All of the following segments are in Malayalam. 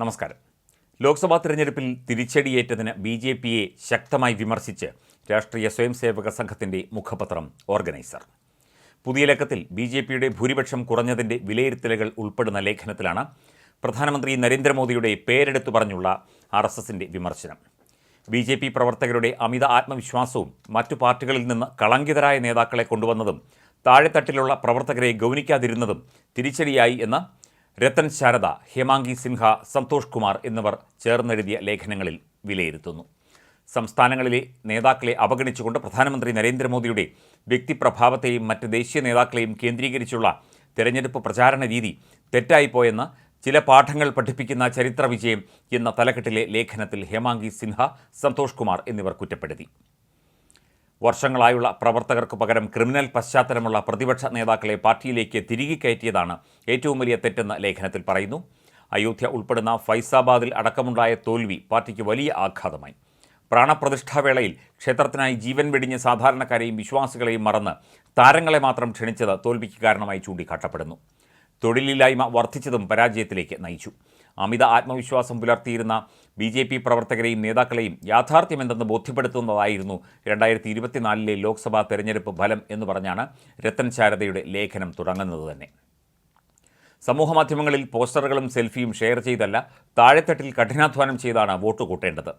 നമസ്കാരം. ലോക്സഭാ തെരഞ്ഞെടുപ്പിൽ തിരിച്ചടിയേറ്റതിന് ബി ജെ പിയെ ശക്തമായി വിമർശിച്ച് രാഷ്ട്രീയ സ്വയംസേവക സംഘത്തിന്റെ മുഖപത്രം ഓർഗനൈസർ. പുതിയ ലക്കത്തിൽ ബി ജെ പിയുടെ ഭൂരിപക്ഷം കുറഞ്ഞതിന്റെ വിലയിരുത്തലുകൾ ഉൾപ്പെടുന്ന ലേഖനത്തിലാണ് പ്രധാനമന്ത്രി നരേന്ദ്രമോദിയുടെ പേരെടുത്തു പറഞ്ഞുള്ള ആർ എസ് എസിന്റെ വിമർശനം. ബി ജെ പി പ്രവർത്തകരുടെ അമിത ആത്മവിശ്വാസവും മറ്റു പാർട്ടികളിൽ നിന്ന് കളങ്കിതരായ നേതാക്കളെ കൊണ്ടുവന്നതും താഴെത്തട്ടിലുള്ള പ്രവർത്തകരെ ഗൗനിക്കാതിരുന്നതും തിരിച്ചടിയായി എന്ന് രത്തൻ ശാരദ ഹേമാംഗി സിൻഹ സന്തോഷ് കുമാർ എന്നിവർ ചേർന്നെഴുതിയ ലേഖനങ്ങളിൽ വിലയിരുത്തുന്നു. സംസ്ഥാനങ്ങളിലെ നേതാക്കളെ അവഗണിച്ചുകൊണ്ട് പ്രധാനമന്ത്രി നരേന്ദ്രമോദിയുടെ വ്യക്തിപ്രഭാവത്തെയും മറ്റ് ദേശീയ നേതാക്കളെയും കേന്ദ്രീകരിച്ചുള്ള തെരഞ്ഞെടുപ്പ് പ്രചാരണ രീതി തെറ്റായിപ്പോയെന്ന് ചില പാഠങ്ങൾ പഠിപ്പിക്കുന്ന ചരിത്ര വിജയം എന്ന തലക്കെട്ടിലെ ലേഖനത്തിൽ ഹേമാംഗി സിൻഹ സന്തോഷ് കുമാർ എന്നിവർ കുറ്റപ്പെടുത്തി. വർഷങ്ങളായുള്ള പ്രവർത്തകർക്ക് പകരം ക്രിമിനൽ പശ്ചാത്തലമുള്ള പ്രതിപക്ഷ നേതാക്കളെ പാർട്ടിയിലേക്ക് തിരികെ കയറ്റിയതാണ് ഏറ്റവും വലിയ തെറ്റെന്ന് ലേഖനത്തിൽ പറയുന്നു. അയോധ്യ ഉൾപ്പെടുന്ന ഫൈസാബാദിൽ അടക്കമുണ്ടായ തോൽവി പാർട്ടിക്ക് വലിയ ആഘാതമായി. പ്രാണപ്രതിഷ്ഠാവേളയിൽ ക്ഷേത്രത്തിനായി ജീവൻ വെടിഞ്ഞ സാധാരണക്കാരെയും വിശ്വാസികളെയും മറന്ന് താരങ്ങളെ മാത്രം ക്ഷണിച്ചത് തോൽവിക്ക് കാരണമായി ചൂണ്ടിക്കാട്ടപ്പെടുന്നു. തൊഴിലില്ലായ്മ വർദ്ധിച്ചതും പരാജയത്തിലേക്ക് നയിച്ചു. അമിത ആത്മവിശ്വാസം പുലർത്തിയിരുന്ന ബി ജെ പി പ്രവർത്തകരെയും നേതാക്കളെയും യാഥാർത്ഥ്യമെന്തെന്ന് ബോധ്യപ്പെടുത്തുന്നതായിരുന്നു രണ്ടായിരത്തി ഇരുപത്തിനാലിലെ ലോക്സഭാ തെരഞ്ഞെടുപ്പ് ഫലം എന്ന് പറഞ്ഞാണ് രത്തൻ ശാരദയുടെ ലേഖനം തുടങ്ങുന്നത് തന്നെ. സമൂഹമാധ്യമങ്ങളിൽ പോസ്റ്ററുകളും സെൽഫിയും ഷെയർ ചെയ്തല്ല താഴെത്തട്ടിൽ കഠിനാധ്വാനം ചെയ്താണ് വോട്ട് കൂട്ടേണ്ടത്.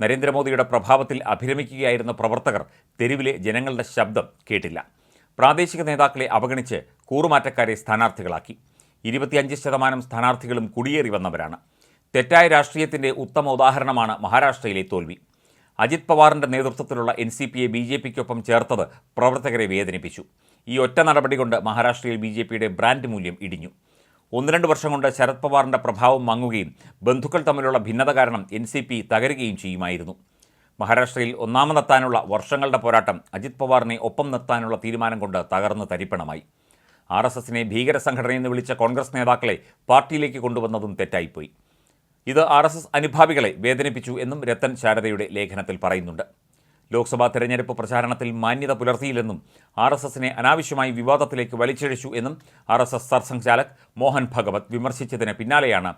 നരേന്ദ്രമോദിയുടെ പ്രഭാവത്തിൽ അഭിരമിക്കുകയായിരുന്ന പ്രവർത്തകർ തെരുവിലെ ജനങ്ങളുടെ ശബ്ദം കേട്ടില്ല. പ്രാദേശിക നേതാക്കളെ അവഗണിച്ച് കൂറുമാറ്റക്കാരെ സ്ഥാനാർത്ഥികളാക്കി. ഇരുപത്തിയഞ്ച് ശതമാനം സ്ഥാനാർത്ഥികളും കുടിയേറി വന്നവരാണ്. തെറ്റായ രാഷ്ട്രീയത്തിന്റെ ഉത്തമ ഉദാഹരണമാണ് മഹാരാഷ്ട്രയിലെ തോൽവി. അജിത് പവാറിന്റെ നേതൃത്വത്തിലുള്ള എൻ സി പിയെ ബി ജെ പിക്കൊപ്പം ചേർത്തത് പ്രവർത്തകരെ വേദനിപ്പിച്ചു. ഈ ഒറ്റ നടപടി കൊണ്ട് മഹാരാഷ്ട്രയിൽ ബി ജെ പിയുടെ ബ്രാൻഡ് മൂല്യം ഇടിഞ്ഞു. ഒന്ന് രണ്ട് വർഷം കൊണ്ട് ശരത് പവാറിന്റെ പ്രഭാവം മങ്ങുകയും ബന്ധുക്കൾ തമ്മിലുള്ള ഭിന്നത കാരണം എൻ സി പി തകരുകയും ചെയ്യുമായിരുന്നു. മഹാരാഷ്ട്രയിൽ ഒന്നാമതെത്താനുള്ള വർഷങ്ങളുടെ പോരാട്ടം അജിത് പവാറിനെ ഒപ്പം നിർത്താനുള്ള തീരുമാനം കൊണ്ട് തകർന്ന് തരിപ്പണമായി. ആർ എസ് എസിനെ ഭീകര സംഘടനയെന്ന് വിളിച്ച കോൺഗ്രസ് നേതാക്കളെ പാർട്ടിയിലേക്ക് കൊണ്ടുവന്നതും തെറ്റായിപ്പോയി. ഇത് ആർ എസ് എസ് അനുഭാവികളെ വേദനിപ്പിച്ചു എന്നും രത്തൻ ശാരദയുടെ ലേഖനത്തിൽ പറയുന്നുണ്ട്. ലോക്സഭാ തെരഞ്ഞെടുപ്പ് പ്രചാരണത്തിൽ മാന്യത പുലർത്തിയില്ലെന്നും ആർ എസ് എസിനെ അനാവശ്യമായി വിവാദത്തിലേക്ക് വലിച്ചിഴച്ചു എന്നും R S S Sarsanghchalak Mohan Bhagwat വിമർശിച്ചതിന് പിന്നാലെയാണ്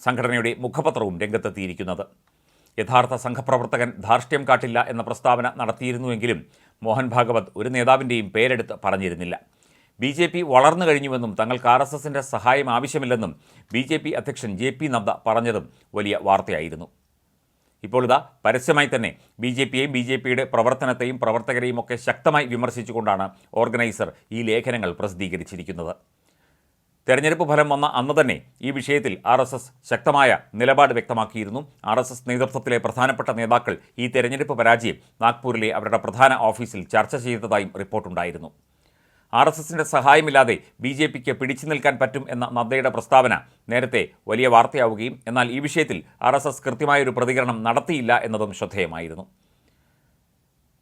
സംഘടനയുടെ മുഖപത്രവും രംഗത്തെത്തിയിരിക്കുന്നത്. യഥാർത്ഥ സംഘപ്രവർത്തകൻ ധാർഷ്ട്യം കാട്ടില്ല എന്ന പ്രസ്താവന നടത്തിയിരുന്നുവെങ്കിലും മോഹൻ ഭാഗവത് ഒരു നേതാവിന്റെയും പേരെടുത്ത് പറഞ്ഞിരുന്നില്ല. ബി ജെ പി വളർന്നു കഴിഞ്ഞുവെന്നും തങ്ങൾക്ക് ആർ എസ് എസിന്റെ സഹായം ആവശ്യമില്ലെന്നും ബി ജെ പി അധ്യക്ഷൻ ജെ പി നദ്ദ പറഞ്ഞതും വലിയ വാർത്തയായിരുന്നു. ഇപ്പോൾ ഇതാ പരസ്യമായി തന്നെ ബി ജെ പിയെയും ബി ജെ പിയുടെ പ്രവർത്തനത്തെയും പ്രവർത്തകരെയും ഒക്കെ ശക്തമായി വിമർശിച്ചുകൊണ്ടാണ് ഓർഗനൈസർ ഈ ലേഖനങ്ങൾ പ്രസിദ്ധീകരിച്ചിരിക്കുന്നത്. തെരഞ്ഞെടുപ്പ് ഫലം വന്ന അന്ന് തന്നെ ഈ വിഷയത്തിൽ ആർ എസ് എസ് ശക്തമായ നിലപാട് വ്യക്തമാക്കിയിരുന്നു. ആർ എസ് എസ് നേതൃത്വത്തിലെ പ്രധാനപ്പെട്ട നേതാക്കൾ ഈ തെരഞ്ഞെടുപ്പ് പരാജയം നാഗ്പൂരിലെ അവരുടെ പ്രധാന ഓഫീസിൽ ചർച്ച ചെയ്തതായും റിപ്പോർട്ടുണ്ടായിരുന്നു. ആർ എസ് എസിന്റെ സഹായമില്ലാതെ ബി ജെ പിക്ക് പിടിച്ചു നിൽക്കാൻ പറ്റും എന്ന നദ്ദയുടെ പ്രസ്താവന നേരത്തെ വലിയ വാർത്തയാവുകയും എന്നാൽ ഈ വിഷയത്തിൽ ആർ എസ് എസ് കൃത്യമായൊരു പ്രതികരണം നടത്തിയില്ല എന്നതും ശ്രദ്ധേയമായിരുന്നു.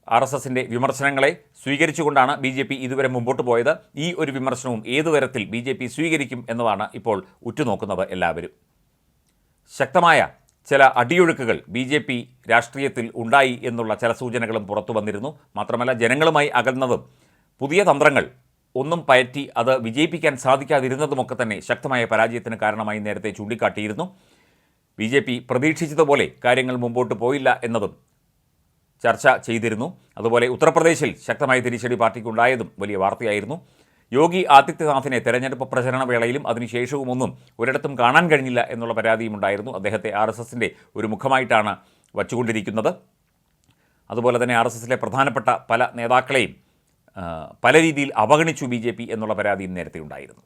ആർ എസ് എസിന്റെ വിമർശനങ്ങളെ സ്വീകരിച്ചുകൊണ്ടാണ് ബി ജെ പി ഇതുവരെ മുമ്പോട്ട് പോയത്. ഈ ഒരു വിമർശനവും ഏതു തരത്തിൽ ബി ജെ പി സ്വീകരിക്കും എന്നതാണ് ഇപ്പോൾ ഉറ്റുനോക്കുന്നത് എല്ലാവരും. ശക്തമായ ചില അടിയൊഴുക്കുകൾ ബി ജെ പി രാഷ്ട്രീയത്തിൽ ഉണ്ടായി എന്നുള്ള ചില സൂചനകളും പുറത്തു വന്നിരുന്നു. മാത്രമല്ല ജനങ്ങളുമായി അകന്നതും പുതിയ തന്ത്രങ്ങൾ ഒന്നും പയറ്റി അത് വിജയിപ്പിക്കാൻ സാധിക്കാതിരുന്നതുമൊക്കെ തന്നെ ശക്തമായ പരാജയത്തിന് കാരണമായി നേരത്തെ ചൂണ്ടിക്കാട്ടിയിരുന്നു. ബി ജെ പി പ്രതീക്ഷിച്ചതുപോലെ കാര്യങ്ങൾ മുമ്പോട്ട് പോയില്ല എന്നതും ചർച്ച ചെയ്തിരുന്നു. അതുപോലെ ഉത്തർപ്രദേശിൽ ശക്തമായ തിരിച്ചടി പാർട്ടിക്കുണ്ടായതും വലിയ വാർത്തയായിരുന്നു. യോഗി ആദിത്യനാഥിനെ തെരഞ്ഞെടുപ്പ് പ്രചരണ വേളയിലും അതിനുശേഷവും ഒന്നും ഒരിടത്തും കാണാൻ കഴിഞ്ഞില്ല എന്നുള്ള പരാതിയും ഉണ്ടായിരുന്നു അദ്ദേഹത്തെ ആർ എസ് എസിന്റെ ഒരു മുഖമായിട്ടാണ് വച്ചുകൊണ്ടിരിക്കുന്നത്. അതുപോലെ തന്നെ ആർ എസ് എസിലെ പ്രധാനപ്പെട്ട പല നേതാക്കളെയും പല രീതിയിൽ അവഗണിച്ചു ബി എന്നുള്ള പരാതിയും നേരത്തെ ഉണ്ടായിരുന്നു.